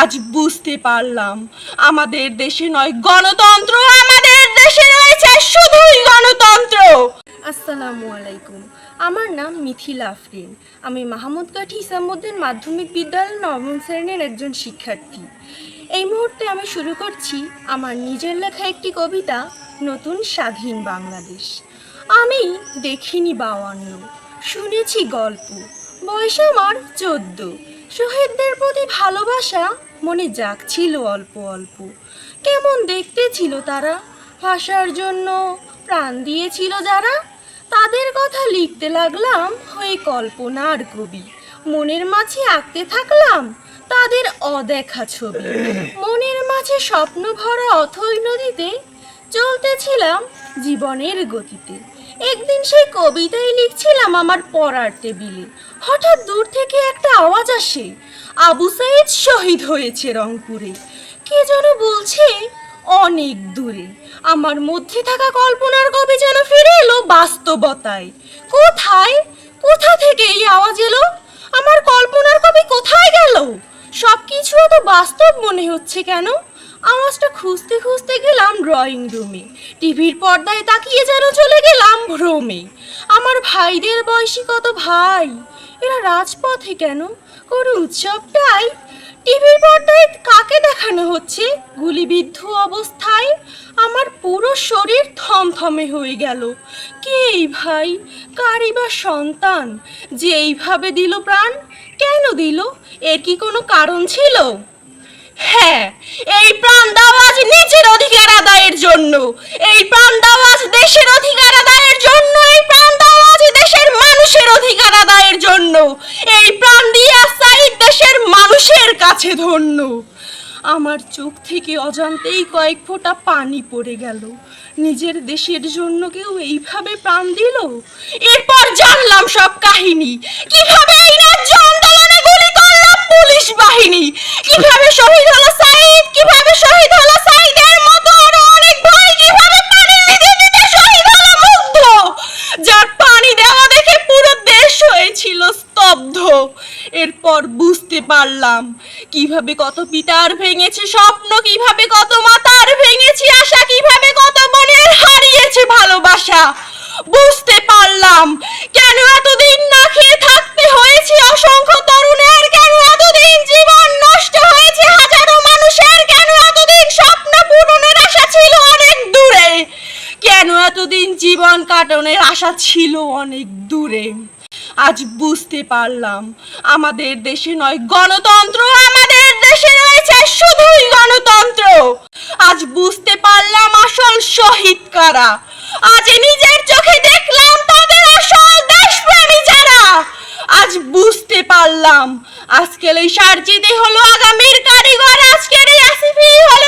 আজ বুঝতে পারলাম, আমাদের দেশে নয়, গণতন্ত্র আমাদের দেশে রয়েছে, শুধুই গণতন্ত্র। আসসালামু আলাইকুম, আমার নাম মিথিলা আফরিন। আমি মাহমুদকাঠি ইসামুদ্দিন মাধ্যমিক বিদ্যালয়ের নবম শ্রেণির একজন শিক্ষার্থী। এই মুহূর্তে আমি শুরু করছি আমার নিজের লেখা একটি কবিতা, নতুন স্বাধীন বাংলাদেশ। আমি দেখিনি বাওয়ান্ন শুনেছি গল্প, বয়স আমার চোদ্দ। শহীদদের প্রতি ভালোবাসা মনে জাগছিল অল্প অল্প। কেমন দেখতে ছিল তারা? ভাষার জন্য প্রাণ দিয়েছিল যারা? তাদের কথা লিখতে লাগলাম হয়ে কল্পনার কবি। মনের মাঝে আঁকতে থাকলাম তাদের অদেখা ছবি। মনের মাঝে স্বপ্ন ভরা অথই নদীতে চলতেছিলাম জীবনের গতিতে। একদিন সেই কবিতাই লিখছিলাম আমার পড়ার টেবিলে। হঠাৎ দূর থেকে একটা আওয়াজ আসে। আবু সাইদ শহীদ হয়েছে রংপুরে। কে যেন বলছে, অনেক দূরে। আমার মধ্যে থাকা কল্পনার কবি যেন ফিরে এলো বাস্তবতায়। কোথায়? কোথা থেকে এই আওয়াজ এলো? আমার কল্পনার কবি কোথায় গেল? সব কিছু এত বাস্তব মনে হচ্ছে কেন? আওয়াজটা খুঁজতে খুঁজতে গেলাম ড্রয়িং রুমে টিভির পর্দায় তাকিয়ে যেন চলে গেলাম ভ্রমে। আমার ভাইদের বয়সী কত ভাই? এরা রাজপথে কেন? কোনো উৎসবটাই? টিভির পর্দায় কাকে দেখানো হচ্ছে? গুলিবিদ্ধ অবস্থায় আমার পুরো শরীর থমথমে হয়ে গেল। কে এই ভাই? কারি বা সন্তান? যে এইভাবে দিল প্রাণ? কেন দিল? এর কি কোনো কারণ ছিল? হ্যাঁ এই প্রাণ দাও আজ নিজের অধিকার আদায়ের জন্য। এই প্রাণ দাও আজ দেশের অধিকার আদায়ের জন্য, এই প্রাণ দাও আজ দেশের মানুষের অধিকার আদায়ের জন্য। এই প্রাণ দিয়ে সাইড দেশের মানুষের কাছে ধন্য। আমার চোখ থেকে অজান্তেই কয়েক ফোঁটা পানি পড়ে গেল। নিজের দেশের জন্য কেউ এইভাবে প্রাণ দিল? এরপর জানলাম সব কাহিনী। কীভাবে এই রাজ্য আন্দোলনে গুলি করলাম পুলিশ বাহিনী? হয়েছিল স্তব্ধ। এরপর বুঝতে পারলাম কীভাবে কত পিতার ভেঙেছে স্বপ্ন কীভাবে কত কাটানোর আশা ছিল অনেক দূরে। আজ বুঝতে পারলাম, আমাদের দেশে নয়, গণতন্ত্র আমাদের দেশে রয়েছে, শুধুই গণতন্ত্র। আজ বুঝতে পারলাম আসল শহীদ কারা। আজ নিজের চোখে দেখলাম তাদের আসল দেশপ্রেমী যারা। আজ বুঝতে পারলাম, আজকের এই সার্জিতে হলো আগামীর কারিগর, আজকের এই আসিফি হলো